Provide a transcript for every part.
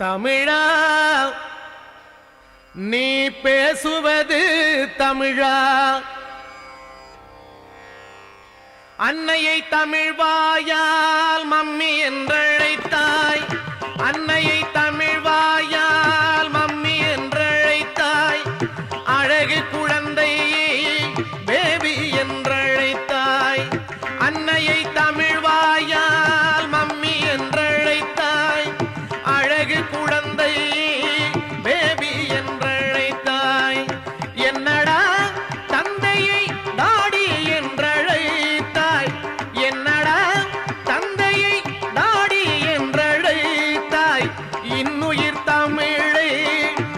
தமிழா நீ பேசுவது தமிழா. அன்னையை தமிழ் வாயால் மம்மி என்றழைத்தாய் அழகு குழந்தை பேபி என்றழைத்தாய். என்னடா தந்தையை தாடி என்றழைத்தாய்? என்னடா தந்தையை தாடி என்றழைத்தாய்? இன்னுயிர் தமிழை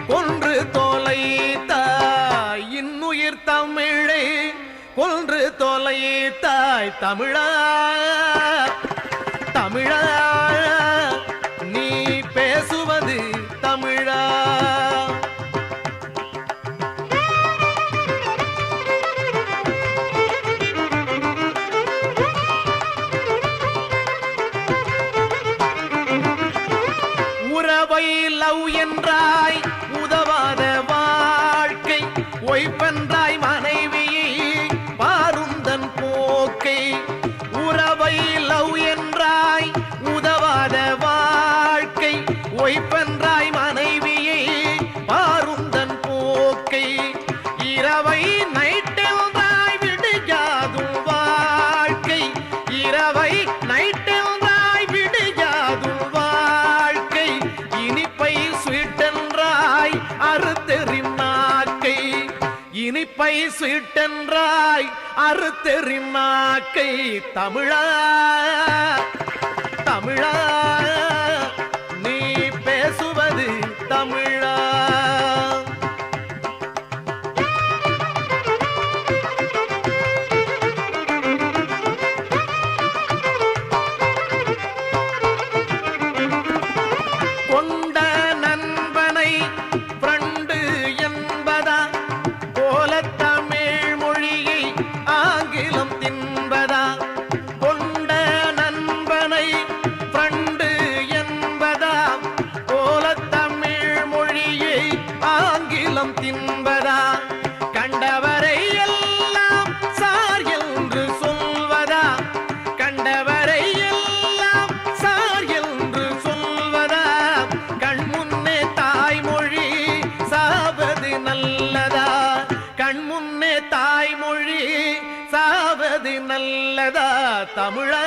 கொன்று தொலைத்தாய். இன்னுயிர் தமிழை கொன்று தொலைத்தாய். தமிழா தமிழா. தாய் மனைவியை பாருந்தன் போக்கை. உறவை லவ் என்றாய் உதவாத வாழ்க்கை. ஒய்பென்றாய் மன இனிப்பை ஸ்வீட்டென்றாய் அறுத்தெறிம் தமிழா தமிழா. ஆங்கிலம் தின்பதா கண்டவரை எல்லாம் சார் என்று சொல்வதா? கண்டவரை எல்லாம் சார் என்று சொல்வதா? கண் முன்னே தாய்மொழி சாவது நல்லதா? கண் முன்னே தாய்மொழி சாவது நல்லதா? தமிழா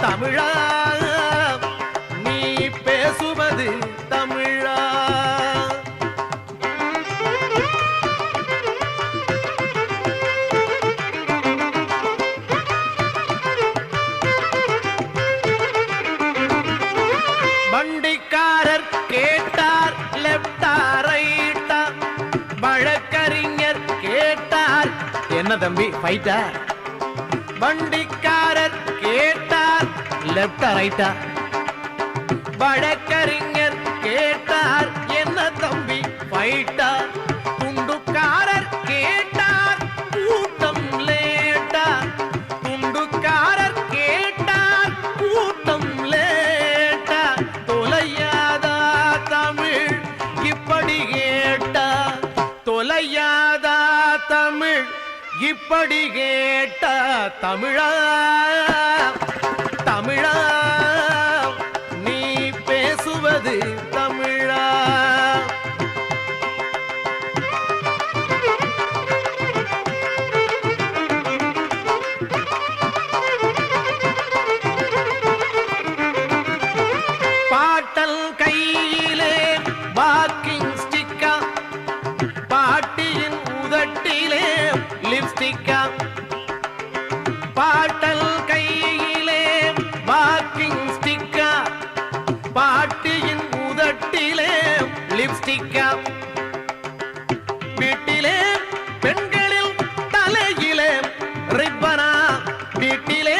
தமிழா. ஃபைட்டா வண்டிக்காரர் கேட்டார் லெப்டா ரைட்டா வழக்கறிஞர் கேட்டார் என்ன தம்பி ஃபைட்டா இப்படி கேட்ட தமிழா பாட்டல் கையிலே வாக்கிங் ஸ்டிக்கா பாட்டியின் உதட்டிலே லிப்ஸ்டிக்கா வீட்டிலே பெண்களில் தலையிலே ரிப்பனா வீட்டிலே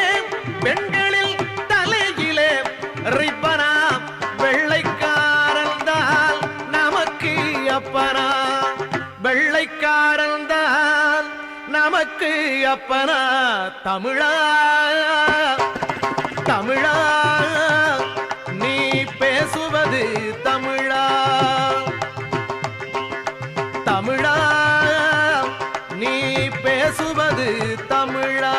பெண்களில் தலையிலே ரிப்பனா. வெள்ளைக்காரன் தான் நமக்கு அப்பனா. வெள்ளைக்காரன் தமிழுக்கு அப்பனா தமிழா? தமிழா? நீ பேசுவது தமிழா? தமிழா? நீ பேசுவது தமிழா?